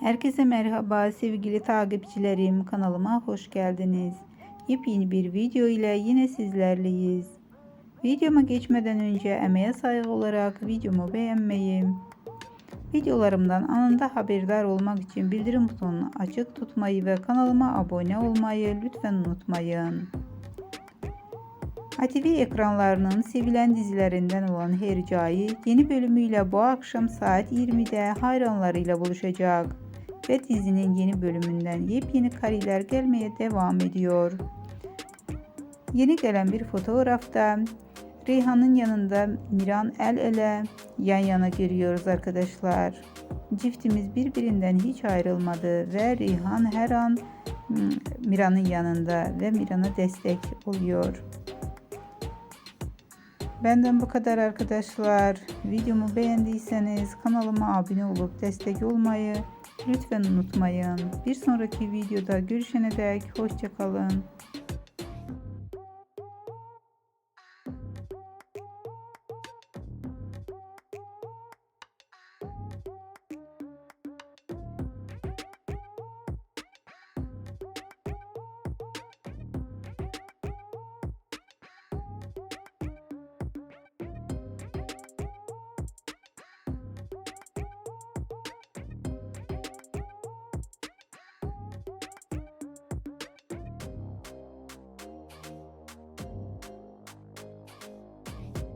Herkese merhaba sevgili takipçilerim kanalıma hoş geldiniz. Yepyeni bir video ile yine sizlerleyiz. Videoma geçmeden önce emeğe saygı olarak videomu beğenmeyi, videolarımdan anında haberdar olmak için bildirim butonunu açık tutmayı ve kanalıma abone olmayı lütfen unutmayın. ATV ekranlarının sevilen dizilerinden olan Hercai yeni bölümüyle bu akşam saat 20'de hayranlarıyla buluşacak ve dizinin yeni bölümünden yepyeni kareler gelmeye devam ediyor. Yeni gelen bir fotoğrafta Reyhan'ın yanında Miran el ele yan yana görüyoruz arkadaşlar. Çiftimiz birbirinden hiç ayrılmadı ve Reyhan her an hmm, Miran'ın yanında ve Miran'a destek oluyor. Benden bu kadar arkadaşlar. Videomu beğendiyseniz kanalıma abone olup destek olmayı lütfen unutmayın. Bir sonraki videoda görüşene dek hoşçakalın.